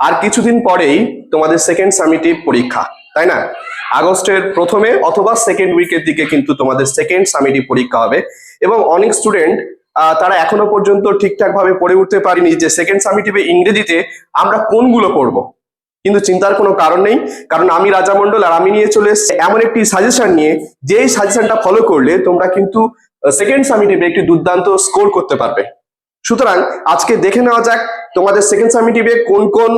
আর কিছুদিন পরেই তোমাদের সেকেন্ড সামিটিভ পরীক্ষা, তাই না? আগস্টের প্রথমে অথবা সেকেন্ড উইকের দিকে কিন্তু তোমাদের সেকেন্ড সামিটিভ পরীক্ষা হবে এবং অনেক স্টুডেন্ট তারা এখনও পর্যন্ত ঠিকঠাক ভাবে পড়ে উঠতে পারিনি যে সেকেন্ড সামিটিভে ইংরেজিতে আমরা কোনগুলো পড়ব। কিন্তু চিন্তার কোনো কারণ নেই, কারণ আমি রাজা মন্ডল আর আমি নিয়ে চলে এসেছি। এমন একটি সাজেশন নিয়ে, যেই সাজেশনটা ফলো করলে তোমরা কিন্তু সেকেন্ড সামিটিভে একটি দুর্দান্ত স্কোর করতে পারবে। সুতরাং আজকে দেখে নেওয়া যাক তোমাদের সেকেন্ড সামিটিভে কোন কোন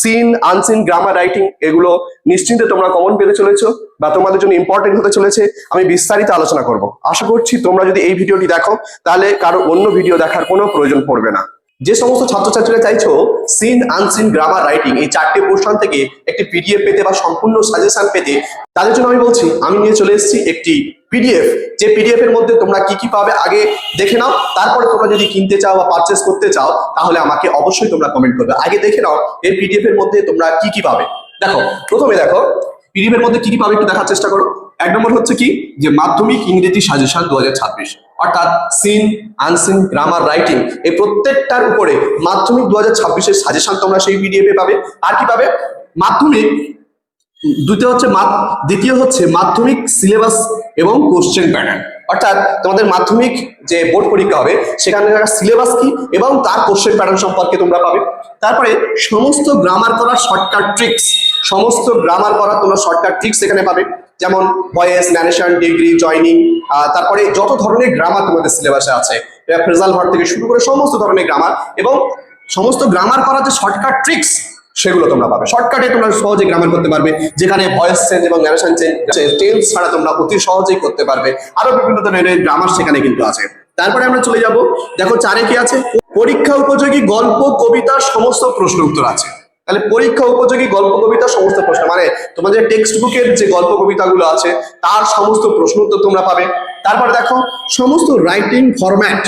সিন আনসিন গ্রামার রাইটিং এগুলো নিশ্চিন্তে তোমরা কমন পেতে চলেছো বা তোমাদের জন্য ইম্পর্টেন্ট হতে চলেছে, আমি বিস্তারিত আলোচনা করব। আশা করছি তোমরা যদি এই ভিডিওটি দেখো, তাহলে কারও অন্য ভিডিও দেখার কোনো প্রয়োজন পড়বে না। যে সমস্ত ছাত্রছাত্রীরা চাইছো সিন আনসিন গ্রামার রাইটিং এই চারটে পোর্শন থেকে একটি পিডিএফ পেতে বা সম্পূর্ণ সাজেশন পেতে, তাদের জন্য আমি বলছি, আমি নিয়ে চলে এসেছি একটি পিডিএফ যে পিডিএফ এর মধ্যে তোমরা কি কি পাবে আগে দেখে নাও, তারপরে তোমরা যদি কিনতে চাও বা পারচেস করতে চাও, তাহলে আমাকে অবশ্যই তোমরা কমেন্ট করবে। আগে দেখে নাও, এই পিডিএফ এর মধ্যে তোমরা কি কি পাবে। দেখো, প্রথমে দেখো পিডিএফ এর মধ্যে কি কি পাবে একটু দেখার চেষ্টা করো। এক নম্বর হচ্ছে কি? যে মাধ্যমিক ইংরেজি সাজেশন দু হাজার ছাব্বিশ। অর্থাৎ সিন আনসিন গ্রামার রাইটিং এই প্রত্যেকটার উপরে মাধ্যমিক দু হাজার ছাব্বিশের সাজেশন তোমরা সেই পিডিএফ পাবে। আর কি পাবে? মাধ্যমিক দ্বিতীয় হচ্ছে দ্বিতীয় হচ্ছে মাধ্যমিক সিলেবাস এবং কোশ্চেন প্যাটার্ন অর্থাৎ তোমাদের মাধ্যমিক যে বোর্ড পরীক্ষা হবে, সেখানে সিলেবাস কি এবং তার কোশ্চেন প্যাটার্ন সম্পর্কে তোমরা পাবে। তারপরে সমস্ত গ্রামার করার শর্টকাট ট্রিক্স সমস্ত গ্রামার করার তোমরা শর্টকাট ট্রিক্স এখানে পাবে। যেমন ভয়েস ন্যারেশন ডিগ্রি জয়নিং তারপরে যত ধরনের গ্রামার তোমাদের সিলেবাসে আছে ফ্রেজাল ভার্ব থেকে শুরু করে সমস্ত ধরনের গ্রামার এবং সমস্ত গ্রামার করার যে শর্টকাট ট্রিক্স সেগুলো তোমরা পাবে। শর্টকাটে তোমরা সহজে গ্রামার করতে পারবে, যেখানে ভয়েস চেঞ্জ এবং ন্যারেশন চেঞ্জ টেন্স ছাড়া তোমরা অতি সহজেই করতে পারবে। আরও বিভিন্ন ধরনের গ্রামার সেখানে কিন্তু আছে। তারপরে আমরা চলে যাব। দেখো চারে কি আছে? পরীক্ষা উপযোগী গল্প কবিতার সমস্ত প্রশ্ন উত্তর আছে। তাহলে পরীক্ষা উপযোগী গল্প কবিতার সমস্ত প্রশ্ন। মানে তোমাদের টেক্সট বুকের যে গল্প, কবিতাগুলো আছে, তার সমস্ত প্রশ্ন উত্তর তোমরা পাবে। তারপর দেখো, সমস্ত রাইটিং ফরম্যাট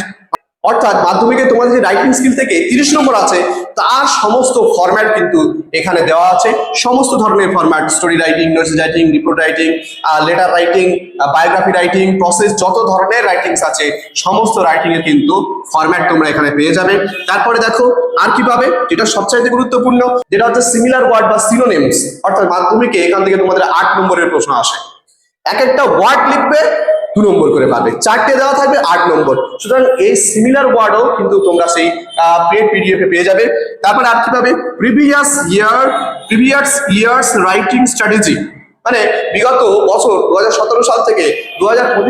অর্থাৎ মাধ্যমিকে তোমাদের যে রাইটিং স্কিল থেকে তিরিশ নম্বর আছে, তার সমস্ত ফরম্যাট কিন্তু এখানে দেওয়া আছে। সমস্ত ধরনের format story writing notes writing report writing letter writing biography writing process যত ধরনের রাইটিংস আছে, সমস্ত রাইটিং এর কিন্তু ফরম্যাট তোমরা এখানে পেয়ে যাবে। তারপরে দেখো, আর কি পাবে? যেটা সবচাইতে গুরুত্বপূর্ণ, যেটা হচ্ছে সিমিলার ওয়ার্ড বা সিনোনিমস অর্থাৎ মাধ্যমিকে এখান থেকে তোমাদের আট নম্বরের প্রশ্ন আসে। এক একটা ওয়ার্ড লিখবে দু নম্বর করে পাবে। চারটে দেওয়া থাকবে, আট নম্বর। সুতরাং এই সিমিলার ওয়ার্ডও কিন্তু তোমরা সেই পেড পিডিএফ পেয়ে যাবে। তারপর আর কি পাবে? Previous year previous years writing strategy মানে বিগত বছর, দুহাজার সতেরো সাল থেকে দু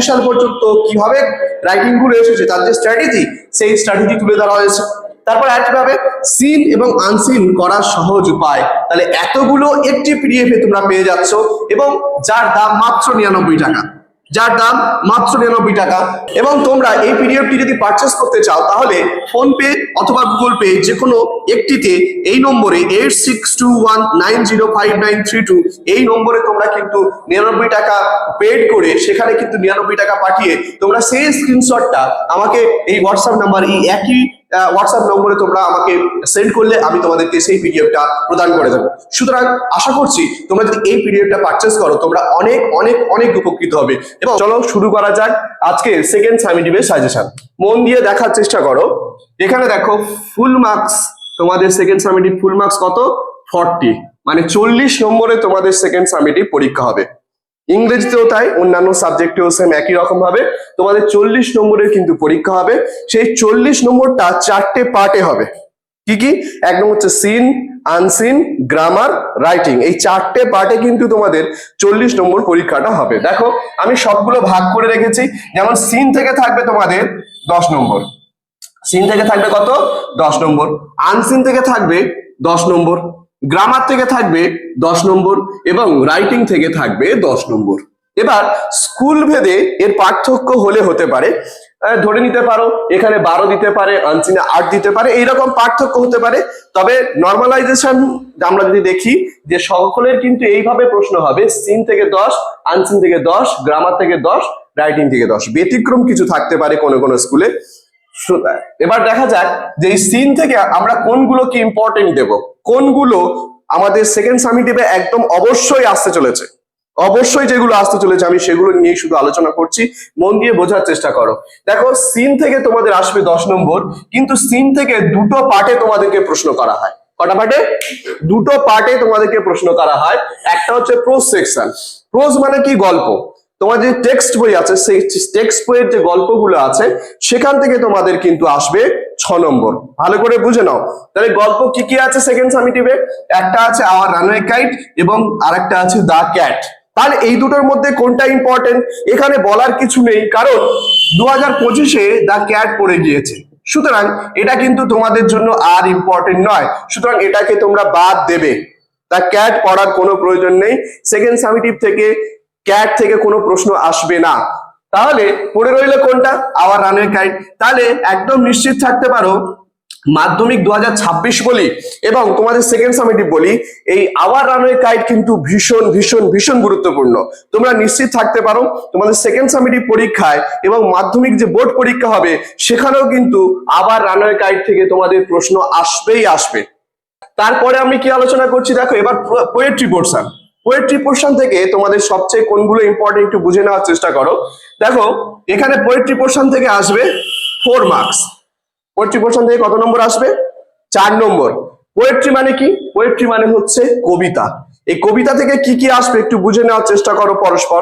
সাল পর্যন্ত কীভাবে রাইটিংগুলো এসেছে, তার যে স্ট্র্যাটেজি সেই স্ট্র্যাটেজি তুলে ধরা হয়েছে। তারপর আর কি কীভাবে সিন এবং আনসিন করার সহজ উপায়। তাহলে এতগুলো একটি পিডিএফ তোমরা পেয়ে যাচ্ছ এবং যার দাম মাত্র নিরানব্বই টাকা। যার দাম মাত্র নিরানব্বই টাকা। এবং তোমরা এই পিডিএফটি যদি পারচেস করতে চাও, তাহলে ফোন পে অথবা গুগল পে যে কোনো একটিতে এই নম্বরে eight six two one nine zero five nine three two এই নম্বরে তোমরা কিন্তু নিরানব্বই টাকা পেড করে সেখানে কিন্তু নিরানব্বই টাকা পাঠিয়ে তোমরা সেই স্ক্রিনশটটা আমাকে এই হোয়াটসঅ্যাপ নাম্বার এই একই হোয়াটসঅ্যাপ নম্বরে তোমরা আমাকে সেন্ড করলে আমি তোমাদেরকে সেই পিডিএফটা প্রদান করে দেবো। সুতরাং আশা করছি তোমরা যদি এই পিডিএফটা পারচেস করো, তোমরা অনেক অনেক অনেক উপকৃত হবে। এবং চলো শুরু করা যাক আজকে সেকেন্ড সামিটিভের সাজেশন মন দিয়ে দেখার চেষ্টা করো। এখানে দেখো ফুল মার্কস তোমাদের সেকেন্ড সামিটিভ ফুল মার্কস কত? ফর্টি মানে চল্লিশ নম্বরে তোমাদের সেকেন্ড সামিটিভ পরীক্ষা হবে। ইংরেজিতেও তাই, অন্যান্য সাবজেক্টেও সেম একই রকম ভাবে তোমাদের চল্লিশ নম্বরের কিন্তু পরীক্ষা হবে। সেই চল্লিশ নম্বরটা চারটে পার্টে হবে। কি কি? এক নম্বর হচ্ছে সিন আনসিন গ্রামার রাইটিং এই চারটে পার্টে কিন্তু তোমাদের চল্লিশ নম্বর পরীক্ষাটা হবে। দেখো, আমি সবগুলো ভাগ করে রেখেছি। যেমন সিন থেকে থাকবে তোমাদের দশ নম্বর। সিন থেকে থাকবে কত? দশ নম্বর। আনসিন থেকে থাকবে দশ নম্বর। গ্রামার থেকে থাকবে দশ নম্বর এবং রাইটিং থেকে থাকবে দশ নম্বর। এবার স্কুল ভেদে এর পার্থক্য হলে হতে পারে ধরে নিতে পারো, এখানে বারো দিতে পারে আনসিনে আট দিতে পারে, এইরকম পার্থক্য হতে পারে। তবে নর্মালাইজেশন আমরা যদি দেখি, যে সকলের কিন্তু এইভাবে প্রশ্ন হবে সিন থেকে দশ আনসিন থেকে দশ গ্রামার থেকে দশ রাইটিং থেকে দশ। ব্যতিক্রম কিছু থাকতে পারে কোনো কোনো স্কুলে এবার দেখা যাক যে এই সিন থেকে আমরা কোনগুলোকে ইম্পর্টেন্ট দেব। কোনগুলো আমাদের সেকেন্ড সামিটিভে একদম অবশ্যই আসতে চলেছে? অবশ্যই যেগুলো আসতে চলেছে, আমি সেগুলো নিয়ে শুধু আলোচনা করছি। মন দিয়ে বোঝার চেষ্টা করো। দেখো, সিন থেকে তোমাদের আসবে দশ নম্বর, কিন্তু সিন থেকে দুটো পার্টে তোমাদেরকে প্রশ্ন করা হয়। কটা পার্টে? দুটো পার্টে তোমাদেরকে প্রশ্ন করা হয়। একটা হচ্ছে প্রোজ সেকশন। প্রোজ মানে কি গল্প? তোমার যে টেক্সট বই আছে, সেই টেক্সট বইয়ের যে গল্পগুলো আছে, সেখান থেকে তোমাদের কিন্তু আসবে ছ নম্বর। ভালো করে বুঝে নাও। তাহলে গল্প কি কি আছে সেকেন্ড সামিটিভে একটা আছে আওয়ার রানওয়ে কাইট এবং আরেকটা আছে দা ক্যাট তাহলে এই দুটোর মধ্যে কোনটা ইম্পর্টেন্ট এখানে বলার কিছু নেই, কারণ দু হাজার পঁচিশে দ্য ক্যাট পড়ে গিয়েছে। সুতরাং এটা কিন্তু তোমাদের জন্য আর ইম্পর্টেন্ট নয়। সুতরাং এটাকে তোমরা বাদ দেবে। দ্য ক্যাট পড়ার কোনো প্রয়োজন নেই। সেকেন্ড সামিটিভ থেকে ক্যাট থেকে কোনো প্রশ্ন আসবে না। তাহলে পড়ে রইল কোনটা? আওয়ার রানের কাইট তাহলে একদম নিশ্চিত থাকতে পারো, মাধ্যমিক দুহাজার ছাব্বিশ বলি এবং তোমাদের সেকেন্ড সামিটিভ বলি, এই আওয়ার রানওয়ে গাইড কিন্তু ভীষণ ভীষণ ভীষণ গুরুত্বপূর্ণ। তোমরা নিশ্চিত থাকতে পারো, তোমাদের সেকেন্ড সামিটিভ পরীক্ষায় এবং মাধ্যমিক যে বোর্ড পরীক্ষা হবে, সেখানেও কিন্তু আবার রানওয়ে গাইড থেকে তোমাদের প্রশ্ন আসবেই আসবে। তারপরে আমি কি আলোচনা করছি? দেখো, এবার পোয়েট্রি পোর্শন পোয়েট্রি পোর্শন থেকে তোমাদের সবচেয়ে কোনগুলো ইম্পর্টেন্ট একটু বুঝে নেওয়ার চেষ্টা করো। দেখো, এখানে পোয়েট্রি পোর্শন থেকে আসবে ফোর মার্কস পোয়েট্রি পোর্শন থেকে কত নম্বর আসবে? চার নম্বর। পোয়েট্রি মানে কি? পোয়েট্রি মানে হচ্ছে কবিতা। এই কবিতা থেকে কি কি আসবে একটু বুঝে নেওয়ার চেষ্টা করো পরস্পর।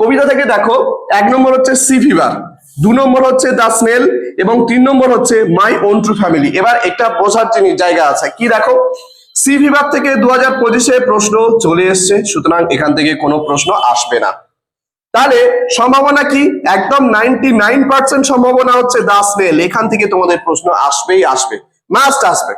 কবিতা থেকে দেখো, এক নম্বর হচ্ছে সি ফিভার দু নম্বর হচ্ছে দ্য স্নেল এবং তিন নম্বর হচ্ছে মাই ওন ট্রু ফ্যামিলি এবার একটা বোঝার জিনিস জায়গা আছে। কি দেখো? সি বিভাগ থেকে দু হাজার পঁচিশে প্রশ্ন চলে এসছে, সুতরাং এখান থেকে কোনো প্রশ্ন আসবে না। তাহলে সম্ভাবনা কি? একদম নাইনটি নাইন পার্সেন্ট সম্ভাবনা হচ্ছে দা স্নেল এখান থেকে তোমাদের প্রশ্ন আসবেই আসবে মাস্ট আসবে।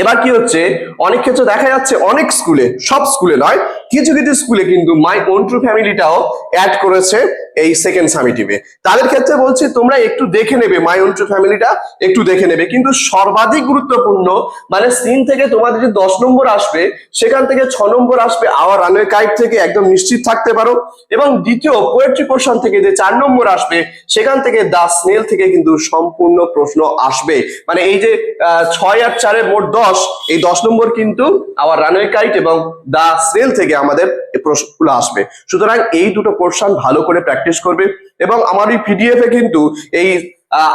এবার কি হচ্ছে? অনেক ক্ষেত্রে দেখা যাচ্ছে অনেক স্কুলে সব স্কুলে নয়, কিছু কিছু স্কুলে কিন্তু মাই ওন ট্রু ফ্যামিলিটাও অ্যাড করেছে। এই সেকেন্ড সামিটিভে তাদের ক্ষেত্রে বলছি, তোমরা একটু দেখে নেবে মাই ট্রু ফ্যামিলিটা একটু দেখে নেবে। কিন্তু সর্বাধিক গুরুত্বপূর্ণ মানে সিন থেকে তোমাদের যে দশ নম্বর আসবে, সেখান থেকে ছ নম্বর আসবে আওয়ার রানের কাইট থেকে, একদম নিশ্চিত থাকতে পারো। এবং দ্বিতীয় পোয়েট্রি পোর্শন থেকে যে চার নম্বর আসবে, সেখান থেকে দা স্নেল থেকে কিন্তু সম্পূর্ণ প্রশ্ন আসবে। মানে এই যে ছয় আর চারের মোট দশ, এই দশ নম্বর কিন্তু আওয়ার রানওয়ে কাইট এবং দা স্নেল থেকে আমাদের প্রশ্নগুলো আসবে। সুতরাং এই দুটো পোর্শন ভালো করে প্র্যাকটিস করবে এবং আমার এই পিডিএফ এ কিন্তু এই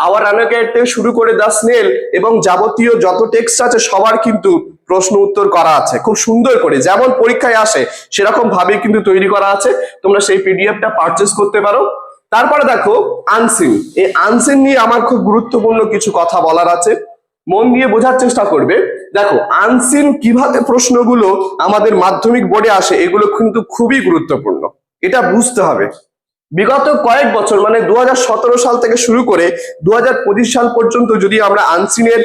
আওয়ার রানওয়ে থেকে শুরু করে দা স্নেল এবং যাবতীয় যত টেক্সট আছে সবার কিন্তু প্রশ্ন উত্তর করা আছে। খুব সুন্দর করে, যেমন পরীক্ষায় আসে, সেরকম ভাবে কিন্তু তৈরি করা আছে। তোমরা সেই পিডিএফটা পারচেস করতে পারো। তারপরে দেখো আনসিন এই আনসিন নিয়ে আমার খুব গুরুত্বপূর্ণ কিছু কথা বলার আছে। মন দিয়ে বোঝার চেষ্টা করবে। দেখো আনসিন কীভাবে প্রশ্নগুলো আমাদের মাধ্যমিক বোর্ডে আসে, এগুলো কিন্তু খুবই গুরুত্বপূর্ণ। এটা বুঝতে হবে। বিগত কয়েক বছর মানে দুহাজার সতেরো সাল থেকে শুরু করে দু সাল পর্যন্ত যদি আমরা আনসিনের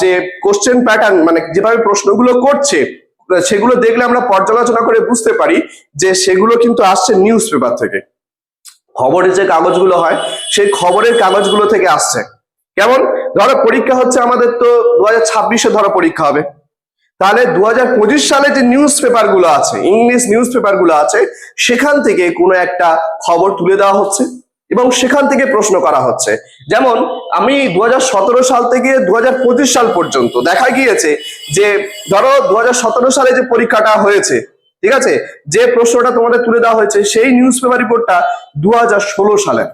যে কোশ্চেন প্যাটার্ন মানে যেভাবে প্রশ্নগুলো করছে, সেগুলো দেখলে আমরা পর্যালোচনা করে বুঝতে পারি যে সেগুলো কিন্তু আসছে নিউজ পেপার থেকে। খবরের যে কাগজগুলো হয়, সেই খবরের কাগজগুলো থেকে আসছে। কেমন? ধরো পরীক্ষা হচ্ছে আমাদের তো দু হাজার ছাব্বিশে ধরো পরীক্ষা হবে। তাহলে দু হাজার পঁচিশ সালে যে নিউজ পেপারগুলো আছে, ইংলিশ নিউজ পেপারগুলো আছে, সেখান থেকে কোনো একটা খবর তুলে দেওয়া হচ্ছে এবং সেখান থেকে প্রশ্ন করা হচ্ছে। যেমন আমি দু হাজার সতেরো সাল থেকে দু হাজার পঁচিশ সাল পর্যন্ত দেখা গিয়েছে যে, ধরো দু হাজার সতেরো সালে যে পরীক্ষাটা হয়েছে, ঠিক আছে? যে প্রশ্নটা তোমাদের তুলে দেওয়া হয়েছে, সেই নিউজ পেপার রিপোর্টটা দু সালের।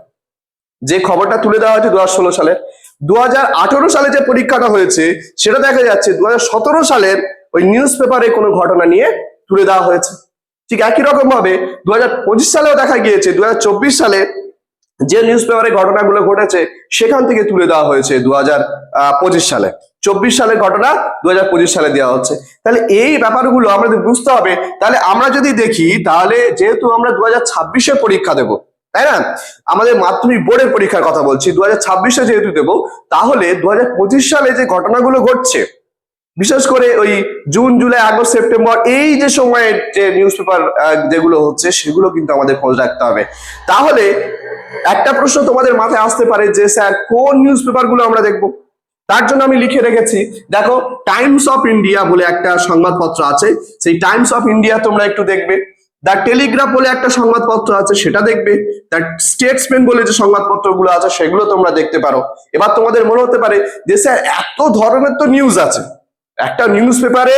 যে খবরটা তুলে দেওয়া হয়েছে দু হাজার ষোলো সালে দু হাজার আঠারো সালে যে পরীক্ষাটা হয়েছে, সেটা দেখা যাচ্ছে দু হাজার সতেরো সালের ওই নিউজ পেপারে কোনো ঘটনা নিয়ে তুলে দেওয়া হয়েছে। ঠিক একই রকম ভাবে দু হাজার পঁচিশ সালেও দেখা গিয়েছে, দু হাজার চব্বিশ সালে যে নিউজ পেপারে ঘটনাগুলো ঘটেছে, সেখান থেকে তুলে দেওয়া হয়েছে দু হাজার পঁচিশ সালে। চব্বিশ সালের ঘটনা দু হাজার পঁচিশ সালে দেওয়া হচ্ছে। তাহলে এই ব্যাপারগুলো আমাদের বুঝতে হবে। তাহলে আমরা যদি দেখি, তাহলে যেহেতু আমরা দু হাজার পরীক্ষা দেবো তাই না? আমাদের মাধ্যমিক বোর্ডের পরীক্ষার কথা বলছি দু হাজার ছাব্বিশে যেহেতু দেবো, তাহলে দু পঁচিশ সালে যে ঘটনাগুলো ঘটছে, বিশেষ করে ওই জুন, জুলাই, আগস্ট, সেপ্টেম্বর, এই যে সময়ের যে নিউজ পেপার যেগুলো হচ্ছে, সেগুলো কিন্তু আমাদের খোঁজ রাখতে হবে। তাহলে একটা প্রশ্ন তোমাদের মাথায় আসতে পারে যে, স্যার, কোন নিউজ পেপারগুলো আমরা দেখব? তার জন্য আমি লিখে রেখেছি, দেখো, টাইমস অফ ইন্ডিয়া বলে একটা সংবাদপত্র আছে, সেই টাইমস অফ ইন্ডিয়া তোমরা একটু দেখবে। দ্য টেলিগ্রাফ বলে একটা সংবাদপত্র আছে, সেটা দেখবে। দ্য স্টেটসম্যান বলে যে সংবাদপত্রগুলো আছে, সেগুলো তোমরা দেখতে পারো। এবার তোমাদের মনে হতে পারে যে স্যার, এত ধরনের তো নিউজ আছে। একটা নিউজ পেপারে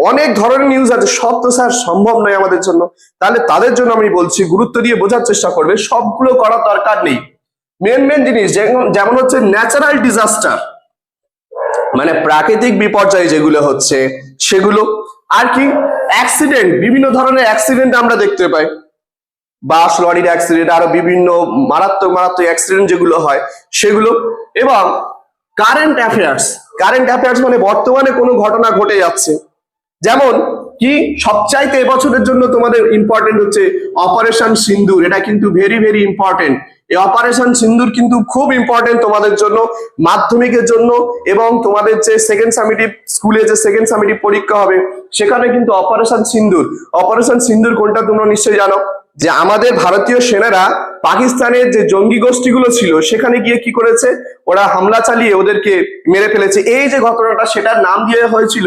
অনেক ধরনের নিউজ আছে, সব তো স্যার সম্ভব নয় আমাদের জন্য। তাহলে তাদের জন্য আমি বলছি, গুরুত্ব দিয়ে বোঝার চেষ্টা করবে, সবগুলো করার দরকার নেই। মেন মেন জিনিস, যেমন যেমন হচ্ছে ন্যাচারাল ডিজাস্টার মানে প্রাকৃতিক বিপর্যয় যেগুলো হচ্ছে, সেগুলো আর কি? অ্যাক্সিডেন্ট বিভিন্ন ধরনের অ্যাক্সিডেন্ট আমরা দেখতে পাই। বাস, লরির অ্যাক্সিডেন্ট আরও বিভিন্ন মারাত্মক মারাত্মক অ্যাক্সিডেন্ট যেগুলো হয়, সেগুলো। এবং কারেন্ট অ্যাফেয়ার্স কারেন্ট অ্যাফেয়ার্স মানে বর্তমানে কোনো ঘটনা ঘটে যাচ্ছে। যেমন কি? সবচাইতে এবছরের জন্য তোমাদের ইম্পর্টেন্ট হচ্ছে অপারেশন সিন্দুর। এটা কিন্তু ভেরি ভেরি ইম্পর্টেন্ট এই অপারেশন সিন্দুর কিন্তু খুব ইম্পর্টেন্ট তোমাদের জন্য, মাধ্যমিকের জন্য এবং তোমাদের যে সেকেন্ড সামিটিভ স্কুলে যে সেকেন্ড সামিটিভ পরীক্ষা হবে, সেখানে কিন্তু অপারেশন সিন্দুর। অপারেশন সিন্দুর কোনটা তোমরা নিশ্চয়ই জানো? যে আমাদের ভারতীয় সেনারা পাকিস্তানের যে জঙ্গি গোষ্ঠীগুলো ছিল, সেখানে গিয়ে কি করেছে? ওরা হামলা চালিয়ে ওদেরকে মেরে ফেলেছে। এই যে ঘটনাটা, সেটার নাম দিয়ে হয়েছিল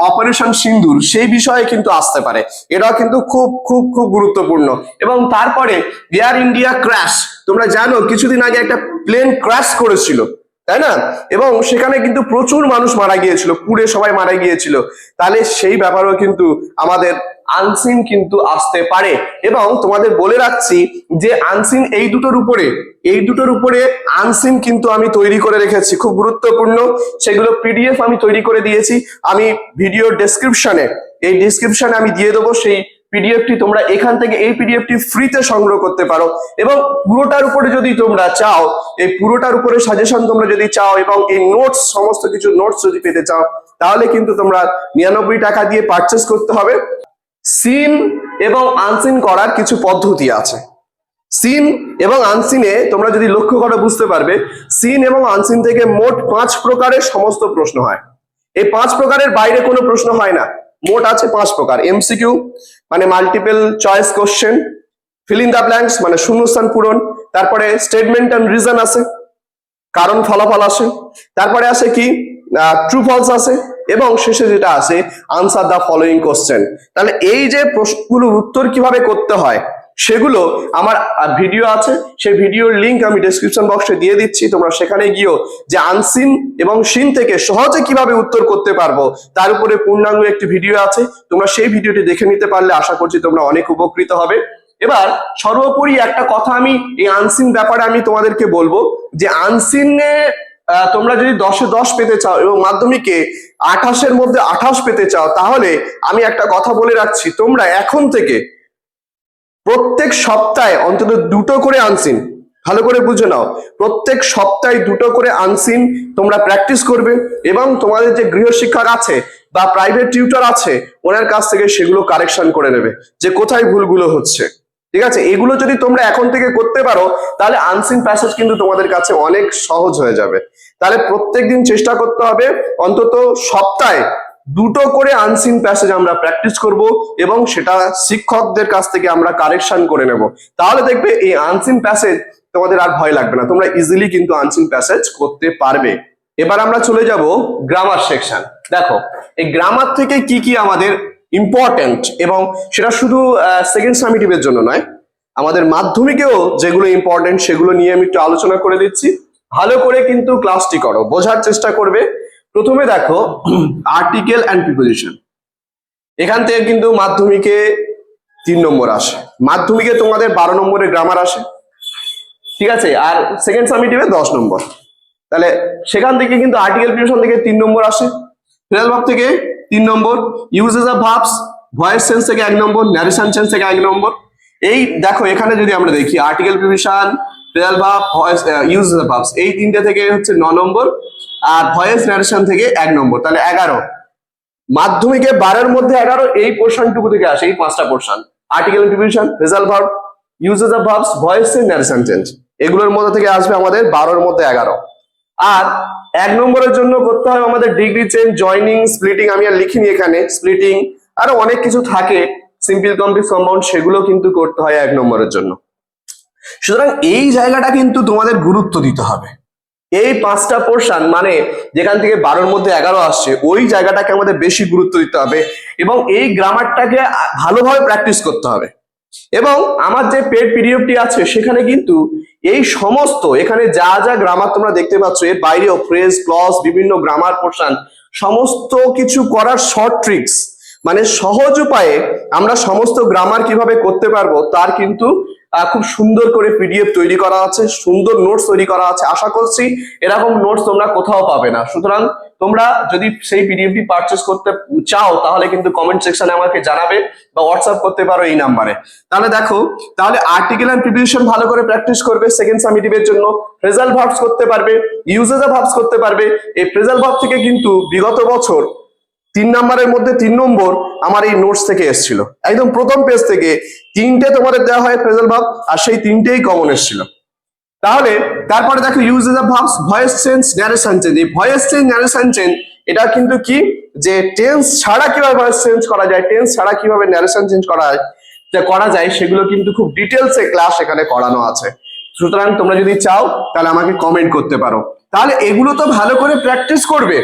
অপারেশন সিন্দুর। সেই বিষয়ে কিন্তু আসতে পারে। এটা কিন্তু খুব খুব খুব গুরুত্বপূর্ণ। এবং তারপরে এয়ার ইন্ডিয়া ক্র্যাশ তোমরা জানো, কিছুদিন আগে একটা প্লেন ক্র্যাশ করেছিল, তাই না? এবং সেখানে কিন্তু প্রচুর মানুষ মারা গিয়েছিল, পুড়ে সবাই মারা গিয়েছিল। তাহলে সেই ব্যাপারেও কিন্তু আমাদের আনসিন কিন্তু আসতে পারে। এবং তোমাদের বলে রাখছি যে আনসিন এই দুটোর উপরে, এই দুটোর উপরে আনসিন কিন্তু আমি তৈরি করে রেখেছি। খুব গুরুত্বপূর্ণ। সেগুলো পিডিএফ আমি তৈরি করে দিয়েছি। আমি ভিডিও ডেসক্রিপশনে এই ডেসক্রিপশনে আমি দিয়ে দেবো সেই পিডিএফটি। তোমরা এখান থেকে এই পিডিএফটি ফ্রিতে সংগ্রহ করতে পারো। এবং পুরোটার উপরে যদি তোমরা চাও, এই পুরোটার উপরে সাজেশন তোমরা যদি চাও এবং এই নোটস সমস্ত কিছু নোটস যদি পেতে চাও, তাহলে কিন্তু তোমরা নিরানব্বই টাকা দিয়ে পারচেস করতে হবে। সিন এবং আনসিন করার কিছু পদ্ধতি আছে। সিন এবং আনসিনে তোমরা যদি লক্ষ্য করো বুঝতে পারবে, সিন এবং আনসিন থেকে মোট পাঁচ প্রকারের সমস্ত প্রশ্ন হয়। এই পাঁচ প্রকারের বাইরে কোনো প্রশ্ন হয় না। মোট আছে পাঁচ প্রকার। এমসিকিউ মানে multiple choice question fill the blanks মানে শূন্যস্থান পূরণ, তারপরে স্টেটমেন্ট অ্যান্ড রিজন আছে, কারণ ফলাফল আসে, তারপরে আসে কি? ট্রু ফলস আছে এবং শেষে যেটা আছে আনসার দ্য ফলোয়িং কোশ্চেন তাহলে এই যে প্রশ্নগুলোর উত্তর কীভাবে করতে হয়, সেগুলো আমার ভিডিও আছে। সেই ভিডিওর লিংক আমি ডেসক্রিপশন বক্সে দিয়ে দিচ্ছি। তোমরা সেখানে গিয়েও যে আনসিন এবং সিন থেকে সহজে কীভাবে উত্তর করতে পারব, তার উপরে পূর্ণাঙ্গ একটি ভিডিও আছে। তোমরা সেই ভিডিওটি দেখে নিতে পারলে আশা করছি তোমরা অনেক উপকৃত হবে। এবার সর্বোপরি একটা কথা আমি, এই আনসিন ব্যাপারে আমি তোমাদেরকে বলব যে আনসিনে তোমরা যদি দশে দশ পেতে চাও এবং মাধ্যমিকে আঠাশের মধ্যে আঠাশ পেতে চাও, তাহলে আমি একটা কথা বলে রাখছি। তোমরা এখন থেকে প্রত্যেক সপ্তাহে অন্তত দুটো করে আনসিন, ভালো করে বুঝে নাও, প্রত্যেক সপ্তাহে দুটো করে আনসিন তোমরা প্র্যাকটিস করবে এবং তোমাদের যে গৃহশিক্ষক আছে বা প্রাইভেট টিউটর আছে, ওনার কাছ থেকে সেগুলো কারেকশন করে নেবে যে কোথায় ভুলগুলো হচ্ছে। ঠিক আছে? এগুলো যদি তোমরা এখন থেকে করতে পারো, তাহলে আনসিন প্যাসেজ কিন্তু তোমাদের কাছে অনেক সহজ হয়ে যাবে। তাহলে প্রত্যেকদিন চেষ্টা করতে হবে, অন্তত সপ্তাহে দুটো করে আনসিন প্যাসেজ আমরা প্র্যাকটিস করব এবং সেটা শিক্ষকদের কাছ থেকে আমরা কারেকশন করে নেব। তাহলে দেখবে এই আনসিন প্যাসেজ তোমাদের আর ভয় লাগবে না, তোমরা ইজিলি কিন্তু আনসিন প্যাসেজ করতে পারবে। এবার আমরা চলে যাব গ্রামার সেকশন দেখো, এই গ্রামার থেকে কি কি আমাদের ইম্পর্টেন্ট এবং সেটা শুধু সেকেন্ড সামিটিভের জন্য নয়, আমাদের মাধ্যমিকেও যেগুলো ইম্পর্টেন্ট সেগুলো নিয়ে আমি একটু আলোচনা করে দিচ্ছি। ভালো করে কিন্তু ক্লাসটি করো, বোঝার চেষ্টা করবে। প্রথমে দেখো আর্টিকেল অ্যান্ড প্রিপোজিশন এখান থেকে কিন্তু মাধ্যমিকে তিন নম্বর আসে। মাধ্যমিকে তোমাদের বারো নম্বরে গ্রামার আসে। ঠিক আছে? আর সেকেন্ড সামিটিভে দশ নম্বর। তাহলে সেখান থেকে কিন্তু আর্টিকেল প্রিপোজিশন থেকে তিন নম্বর আসে। ফিনাল ভাব থেকে তিন নম্বর uses of verbs voice sense থেকে এক নম্বর ন্যারেশন সেন্স থেকে এক নম্বর। এই দেখো, এখানে যদি আমরা দেখি আর্টিকেল প্রিপোজিশন ফিনাল ভাব ভয়েস ইউজেস অফ ভার্বস এই তিনটে থেকে হচ্ছে ন নম্বর আর ভয়েস ন্যারেশন থেকে এক নম্বর, তাহলে এগারো। মাধ্যমিকে বারের মধ্যে এগারো, এই পোর্শনটুকু থেকে আসে, এই পাঁচটা portion article preposition result verb uses of verbs voice narration change এগুলোর মধ্যে থেকে আসবে আমাদের বারোর মধ্যে এগারো। আর এক নম্বরের জন্য করতে হবে আমাদের ডিগ্রি চেঞ্জ জয়নিং স্প্লিটিং আমি আর লিখিনি এখানে স্প্লিটিং আরও অনেক কিছু থাকে সিম্পল কমপ্লিট কম্পাউন্ড সেগুলো কিন্তু করতে হয় এক নম্বরের জন্য। সুতরাং এই জায়গাটা কিন্তু তোমাদের গুরুত্ব দিতে হবে। এই পাঁচটা পোর্শন মানে যেখান থেকে বারোর মধ্যে এগারো আসছে, ওই জায়গাটাকে আমাদের বেশি গুরুত্ব দিতে হবে এবং এই গ্রামারটাকে ভালোভাবে প্র্যাকটিস করতে হবে। এবং আমার যে পেড পিডিএফটি আছে, সেখানে কিন্তু এই সমস্ত, এখানে যা যা গ্রামার তোমরা দেখতে পাচ্ছ, এর বাইরেও ফ্রেজ ক্লস বিভিন্ন গ্রামার পোর্শন সমস্ত কিছু করার শর্ট ট্রিক্স মানে সহজ উপায়ে আমরা সমস্ত গ্রামার কীভাবে করতে পারব, তার কিন্তু খুব সুন্দর করে পিডিএফ তৈরি করা আছে, সুন্দর নোটস তৈরি করা আছে। আশা করছি এরকম নোটস তোমরা কোথাও পাবে না। সুতরাং তোমরা যদি সেই পিডিএফটি পারচেস করতে চাও, তাহলে কিন্তু কমেন্ট সেকশনে আমাকে জানাবে বা হোয়াটসঅ্যাপ করতে পারো এই নাম্বারে তাহলে দেখো, তাহলে আর্টিকেল এন্ড প্রিভিউশন ভালো করে প্র্যাকটিস করবে সেকেন্ড সামিটিভের জন্য। ফ্রেজাল ভার্বস করতে পারবে ইউজেজ ভার্বস করতে পারবে। এই ফ্রেজাল ভার্ব থেকে কিন্তু বিগত বছর তিন নম্বরের মধ্যে তিন নম্বর আমার এই নোটস থেকে এসেছিল। একদম প্রথম পেজ থেকে তিনটে তোমাদের দেওয়া হয় ফ্রেজাল ভাব, আর সেই তিনটেই কমন এসেছিল। তাহলে তারপরে দেখো uses verbs voice change narration change এই ভয়েস চেঞ্জ ন্যারেশন চেঞ্জ এটা কিন্তু কি? যে টেন্স ছাড়া কীভাবে ভয়েস চেঞ্জ করা যায় টেন্স ছাড়া কীভাবে ন্যারেশন চেঞ্জ করা যায় করা যায়, সেগুলো কিন্তু খুব ডিটেলসে ক্লাস এখানে করানো আছে। সুতরাং তোমরা যদি চাও, তাহলে আমাকে কমেন্ট করতে পারো। তাহলে এগুলো তো ভালো করে প্র্যাকটিস করবে।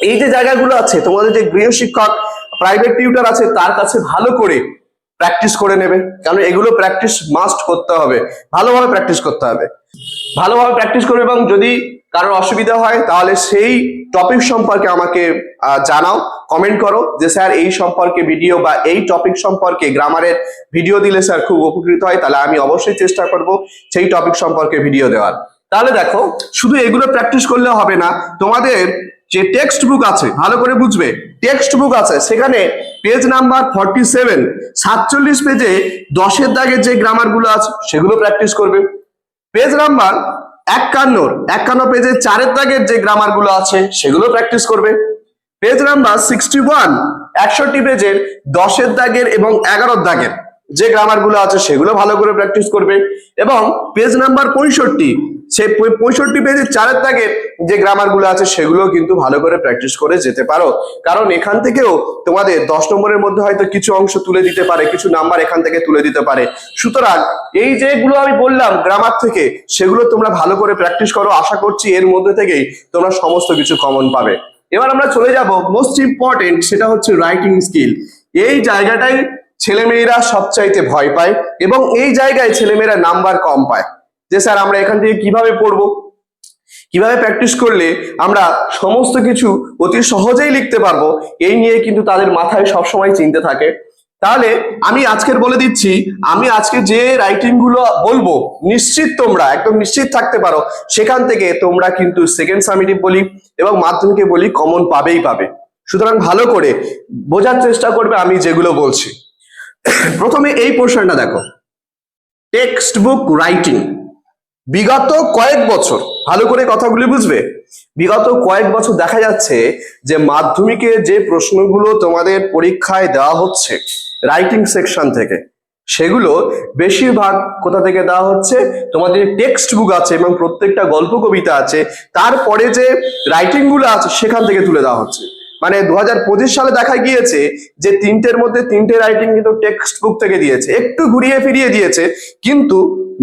এই যে জায়গাগুলো আছে, তোমাদের যে গৃহ শিক্ষক প্রাইভেট টিউটার আছে, তার কাছে ভালো করে প্র্যাকটিস করে নেবে। কারণ এগুলো প্র্যাকটিস মাস্ট করতে হবে। ভালোভাবে প্র্যাকটিস করতে হবে। ভালোভাবে প্র্যাকটিস করবে এবং যদি কারোর অসুবিধা হয়, তাহলে সেই টপিক সম্পর্কে আমাকে জানাও কমেন্ট করো যে, স্যার, এই সম্পর্কে ভিডিও বা এই টপিক সম্পর্কে গ্রামারের ভিডিও দিলে স্যার খুব উপকৃত হয়, তাহলে আমি অবশ্যই চেষ্টা করব সেই টপিক সম্পর্কে ভিডিও দেওয়ার। তাহলে দেখো, শুধু এগুলো প্র্যাকটিস করলে হবে না, তোমাদের যে টেক্সট বুক আছে, ভালো করে বুঝবে টেক্সট বুক আছে, সেখানে পেজ নাম্বার ফর্টি সেভেন সাতচল্লিশ পেজে দশের দাগের যে গ্রামারগুলো আছে, সেগুলো প্র্যাকটিস করবে। পেজ নাম্বার একান্নর একান্ন পেজে চারের দাগের যে গ্রামারগুলো আছে, সেগুলো প্র্যাকটিস করবে। পেজ নাম্বার সিক্সটি ওয়ান একষট্টি পেজের দশের দাগের এবং এগারোর দাগের যে গ্রামারগুলো আছে, সেগুলো ভালো করে প্র্যাকটিস করবে। এবং পেজ নাম্বার পঁয়ষট্টি সেই পঁয়ষট্টি পেজের চারের দাগের যে গ্রামারগুলো আছে সেগুলো কিন্তু ভালো করে প্র্যাকটিস করে যেতে পারো। কারণ এখান থেকেও তোমাদের দশ নম্বরের মধ্যে হয়তো কিছু অংশ তুলে দিতে পারে, কিছু নাম্বার এখান থেকে তুলে দিতে পারে। সুতরাং এই যেগুলো আমি বললাম গ্রামার থেকে, সেগুলো তোমরা ভালো করে প্র্যাকটিস করো। আশা করছি এর মধ্যে থেকেই তোমরা সমস্ত কিছু কমন পাবে। এবার আমরা চলে যাব মোস্ট ইম্পর্টেন্ট সেটা হচ্ছে রাইটিং স্কিল এই জায়গাটাই ছেলেমেয়েরা সবচাইতে ভয় পায় এবং এই জায়গায় ছেলেমেয়েরা নাম্বার কম পায়। যে স্যার, আমরা এখান থেকে কীভাবে পড়ব? কীভাবে প্র্যাকটিস করলে আমরা সমস্ত কিছু অতি সহজেই লিখতে পারব? এই নিয়ে কিন্তু তাদের মাথায় সবসময় চিনতে থাকে। তাহলে আমি আজকের বলে দিচ্ছি, আমি আজকে যে রাইটিংগুলো বলব, নিশ্চিত তোমরা, একদম নিশ্চিত থাকতে পারো, সেখান থেকে তোমরা কিন্তু সেকেন্ড সামিটিভ বলি এবং মাধ্যমিকে বলি কমন পাবেই পাবে। সুতরাং ভালো করে বোঝার চেষ্টা করবে আমি যেগুলো বলছি। প্রথমে এই পোর্শনটা দেখো। টেক্সট বুক রাইটিং বিগত কয়েক বছর, ভালো করে কথাগুলি বুঝবে। বিগত কয়েক বছর দেখা যাচ্ছে যে মাধ্যমিকে যে প্রশ্নগুলো তোমাদের পরীক্ষায় দেওয়া হচ্ছে রাইটিং সেকশন থেকে, সেগুলো বেশিরভাগ কোথা থেকে দেওয়া হচ্ছে? তোমাদের টেক্সট বুক আছে এবং প্রত্যেকটা গল্প কবিতা আছে, তারপরে যে রাইটিংগুলো আছে, সেখান থেকে তুলে দেওয়া হচ্ছে। মানে দু হাজার পঁচিশ সালে দেখা গিয়েছে যে তিনটের মধ্যে তিনটে রাইটিং কিন্তু টেক্সট বুক থেকে দিয়েছে। একটু ঘুরিয়ে ফিরিয়ে দিয়েছে, কিন্তু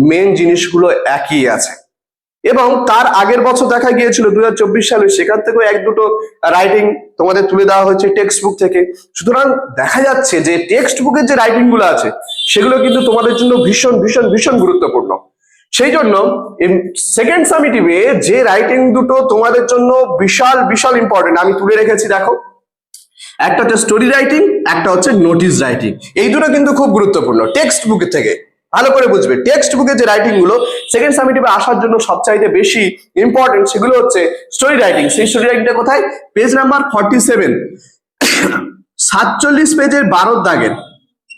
মেন জিনিসগুলো একই আছে। এবং তার আগের বছর দেখা গিয়েছিল দু হাজার চব্বিশ সালে, সেখান থেকেও এক দুটো রাইটিং তোমাদের তুলে দেওয়া হয়েছে টেক্সট বুক থেকে। সুতরাং দেখা যাচ্ছে যে টেক্সট বুকের যে রাইটিংগুলো আছে, সেগুলো কিন্তু তোমাদের জন্য ভীষণ ভীষণ ভীষণ গুরুত্বপূর্ণ। সেই জন্য সেকেন্ড সামিটিভে যে রাইটিং দুটো তোমাদের জন্য বিশাল বিশাল ইম্পর্টেন্ট আমি তুলে রেখেছি, দেখো। একটা হচ্ছে স্টোরি রাইটিং একটা হচ্ছে নোটিস রাইটিং এই দুটো কিন্তু খুব গুরুত্বপূর্ণ। টেক্সট বুকের থেকে। ভালো করে বুঝবে। টেক্সট বুকের যে রাইটিংগুলো সেকেন্ড সামিটিভে আসার জন্য সবচাইতে বেশি ইম্পর্টেন্ট সেগুলো হচ্ছে স্টোরি রাইটিং সেই স্টোরি রাইটিংটা কোথায়? পেজ নাম্বার ফর্টি সেভেন সাতচল্লিশ পেজের বারোর দাগের।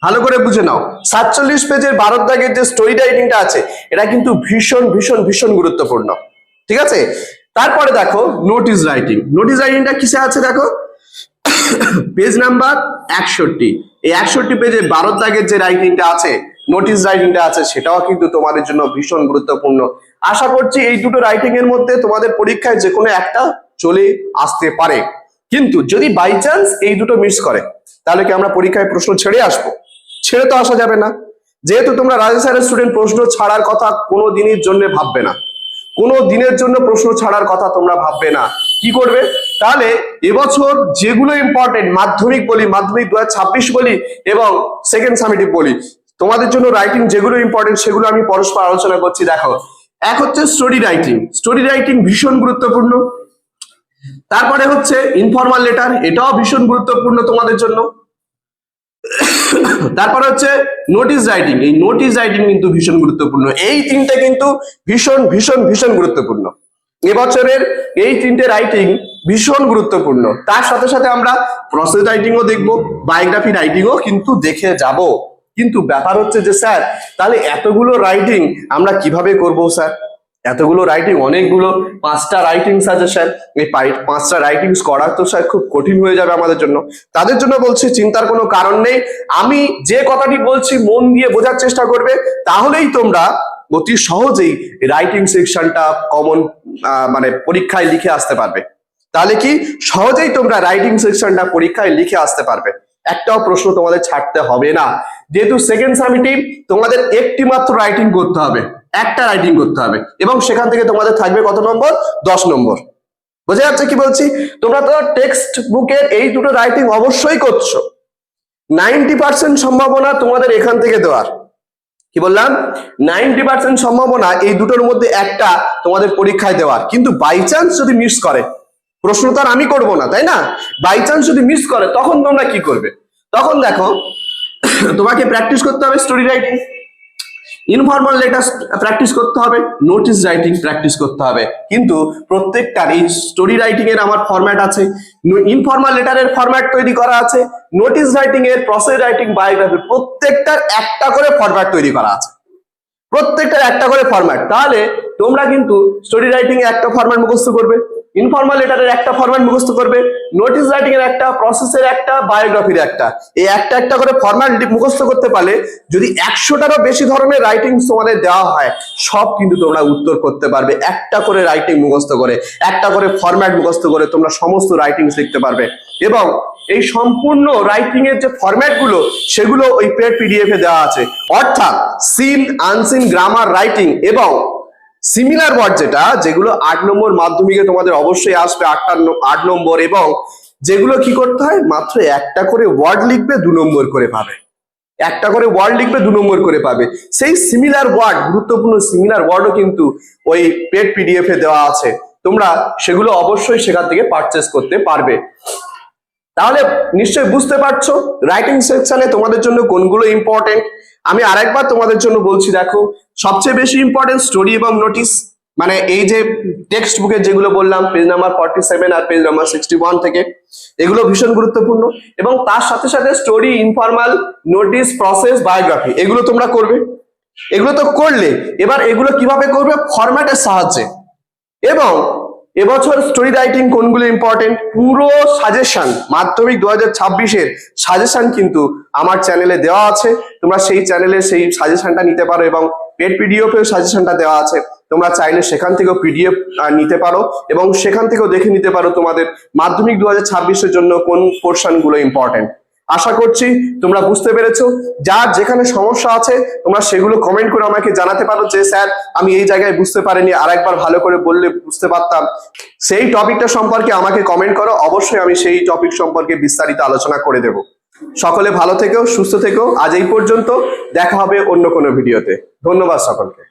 ভালো করে বুঝে নাও। সাতচল্লিশ পেজের বারোর দাগের যে স্টোরি রাইটিংটা আছে, এটা কিন্তু ভীষণ ভীষণ ভীষণ গুরুত্বপূর্ণ। ঠিক আছে? তারপরে দেখো নোটিস রাইটিং নোটিস রাইটিংটা কিসে আছে দেখো? পেজ নাম্বার একষট্টি। এই একষট্টি পেজে বারোর দাগের যে রাইটিংটা আছে নোটিস রাইটিংটা আছে, সেটাও কিন্তু তোমাদের জন্য ভীষণ গুরুত্বপূর্ণ। আশা করছি এই দুটো রাইটিং এর মধ্যে তোমাদের পরীক্ষায় যে কোনো একটা চলে আসতে পারে। কিন্তু যদি বাই চান্স এই দুটো মিস করে, তাহলে কি আমরা পরীক্ষায় প্রশ্ন ছেড়ে আসব? ছেড়ে তো আসা যাবে না। যেহেতু তোমরা রাজা স্যারের স্টুডেন্ট প্রশ্ন ছাড়ার কথা কোনো দিনের জন্য ভাববে না। কোনো দিনের জন্য প্রশ্ন ছাড়ার কথা তোমরা ভাববে না। কি করবে? তাহলে এবছর যেগুলো ইম্পর্টেন্ট মাধ্যমিক বলি, মাধ্যমিক দু হাজার ছাব্বিশ বলি এবং সেকেন্ড সামিটিভ বলি, তোমাদের জন্য রাইটিং যেগুলো ইম্পর্টেন্ট সেগুলো আমি পরস্পর আলোচনা করছি। দেখো, এক হচ্ছে স্টোরি রাইটিং স্টোরি রাইটিং ভীষণ গুরুত্বপূর্ণ। তারপরে হচ্ছে ইনফর্মাল লেটার এটাও ভীষণ গুরুত্বপূর্ণ তোমাদের জন্য। তারপর হচ্ছে নোটিশ রাইটিং এই নোটিশ রাইটিং কিন্তু ভীষণ গুরুত্বপূর্ণ। এই তিনটে কিন্তু ভীষণ ভীষণ ভীষণ গুরুত্বপূর্ণ। এবছরের এই তিনটে রাইটিং ভীষণ গুরুত্বপূর্ণ। তার সাথে সাথে আমরা প্রসেস রাইটিংও দেখব বায়োগ্রাফি রাইটিংও কিন্তু দেখে যাব। কিন্তু ব্যাপার হচ্ছে যে, স্যার, তাহলে এতগুলো রাইটিং আমরা কীভাবে করব, স্যার? এতগুলো রাইটিং অনেকগুলো পাঁচটা রাইটিং স্যার এই পাঁচটা রাইটিংস করা তো স্যার খুব কঠিন হয়ে যাবে আমাদের জন্য। তাদের জন্য বলছি, চিন্তার কোনো কারণ নেই। আমি যে কথাটি বলছি, মন দিয়ে বোঝার চেষ্টা করবে। তাহলেই তোমরা অতি সহজেই রাইটিং সেকশনটা কমন মানে পরীক্ষায় লিখে আসতে পারবে। তাহলে কি? সহজেই তোমরা রাইটিং সেকশনটা পরীক্ষায় লিখে আসতে পারবে। একটাও প্রশ্ন তোমাদের ছাড়তে হবে না। যেহেতু সেকেন্ড সামিটিভ তোমাদের একটি মাত্র রাইটিং করতে হবে। একটা রাইটিং করতে হবে। এবং সেখান থেকে তোমাদের থাকবে কত নম্বর? দশ নম্বর। বোঝা যাচ্ছে কি বলছি? তোমরা তো টেক্সট বুকের এই দুটো রাইটিং অবশ্যই করছ। নাইনটি পার্সেন্ট সম্ভাবনা তোমাদের এখান থেকে দেওয়ার। কি বললাম? নাইনটি পার্সেন্ট সম্ভাবনা এই দুটোর মধ্যে একটা তোমাদের পরীক্ষায় দেওয়ার। কিন্তু বাই চান্স যদি মিস করে, প্রশ্ন তো আর আমি করব না, তাই না? বাই চান্স যদি মিস করে, তখন তোমরা কি করবে? তখন দেখো, তোমাকে প্র্যাকটিস করতে হবে story writing informal letter practice করতে হবে নোটিস রাইটিং প্র্যাকটিস করতে হবে। কিন্তু প্রত্যেকটার এই স্টোরি রাইটিং এর আমার ফরম্যাট আছে ইনফর্মাল লেটারের ফরম্যাট তৈরি করা আছে নোটিস রাইটিং এর প্রসেস রাইটিং বায়োগ্রাফি প্রত্যেকটার একটা করে ফরম্যাট তৈরি করা আছে। প্রত্যেকটার একটা করে ফরম্যাট তাহলে তোমরা কিন্তু স্টোরি রাইটিং এ একটা ফরম্যাট মুখস্থ করবে। ইনফর্মাল লেটারের একটা ফরম্যাট মুখস্থ করবে নোটিস রাইটিং এর একটা প্রসেসের একটা বায়োগ্রাফির একটা। এই একটা একটা করে ফরম্যাট মুখস্থ করতে পারলে যদি একশোটারও বেশি ধরনের রাইটিং তোমাদের দেওয়া হয়, সব কিন্তু তোমরা উত্তর করতে পারবে। একটা করে রাইটিং মুখস্থ করে, একটা করে ফরম্যাট মুখস্থ করে তোমরা সমস্ত রাইটিং লিখতে পারবে। এবং এই সম্পূর্ণ রাইটিং এর যে ফরম্যাটগুলো সেগুলো ওই পেড পিডিএফ এ দেওয়া আছে। অর্থাৎ সিন আনসিন গ্রামার রাইটিং এবং সিমিলার ওয়ার্ড যেটা, যেগুলো আট নম্বর মাধ্যমিকে তোমাদের অবশ্যই আসবে, আটটা আট নম্বর, এবং যেগুলো কি করতে হয়, মাত্র একটা করে ওয়ার্ড লিখবে, দু নম্বর করে পাবে। একটা করে ওয়ার্ড লিখবে, দু নম্বর করে পাবে। সেই সিমিলার ওয়ার্ড গুরুত্বপূর্ণ সিমিলার ওয়ার্ডও কিন্তু ওই পেড পিডিএফ এ দেওয়া আছে। তোমরা সেগুলো অবশ্যই সেখান থেকে পারচেস করতে পারবে। তাহলে নিশ্চয়ই বুঝতে পারছ রাইটিং সেকশনে তোমাদের জন্য কোনগুলো ইম্পর্টেন্ট আমি আরেকবার তোমাদের জন্য বলছি, দেখো, সবচেয়ে বেশি ইম্পর্টেন্ট স্টোরি এবং নোটিস মানে এই যে টেক্সট বুকে যেগুলো বললাম পেজ নাম্বার ফর্টি সেভেন আর পেজ নাম্বার সিক্সটি ওয়ান থেকে, এগুলো ভীষণ গুরুত্বপূর্ণ এবং তার সাথে সাথে story informal notice process biography এগুলো তোমরা করবে। এগুলো তো করলে, এবার এগুলো কীভাবে করবে? ফরম্যাটের সাহায্যে। এবং এবছর স্টোরি রাইটিং কোনগুলো ইম্পর্টেন্ট পুরো সাজেশন মাধ্যমিক দু হাজার ছাব্বিশের সাজেশন কিন্তু আমার চ্যানেলে দেওয়া আছে। তোমরা সেই চ্যানেলে সেই সাজেশনটা নিতে পারো এবং পেড পিডিএফ এর সাজেশনটা দেওয়া আছে। তোমরা চাইলে সেখান থেকেও পিডিএফ নিতে পারো এবং সেখান থেকেও দেখে নিতে পারো তোমাদের মাধ্যমিক দু হাজার জন্য কোন পোর্শনগুলো ইম্পর্টেন্ট আশা করছি তোমরা বুঝতে পেরেছ। যার যেখানে সমস্যা আছে, তোমরা সেগুলো কমেন্ট করে আমাকে জানাতে পারো যে, স্যার, আমি এই জায়গায় বুঝতে পারিনি আর একবার ভালো করে বললে বুঝতে পারতাম। সেই টপিকটা সম্পর্কে আমাকে কমেন্ট করো। অবশ্যই আমি সেই টপিক সম্পর্কে বিস্তারিত আলোচনা করে দেব। সকলে ভালো থেকেও সুস্থ থেকেও আজ এই পর্যন্ত দেখা হবে অন্য কোনো ভিডিওতে ধন্যবাদ সকলকে।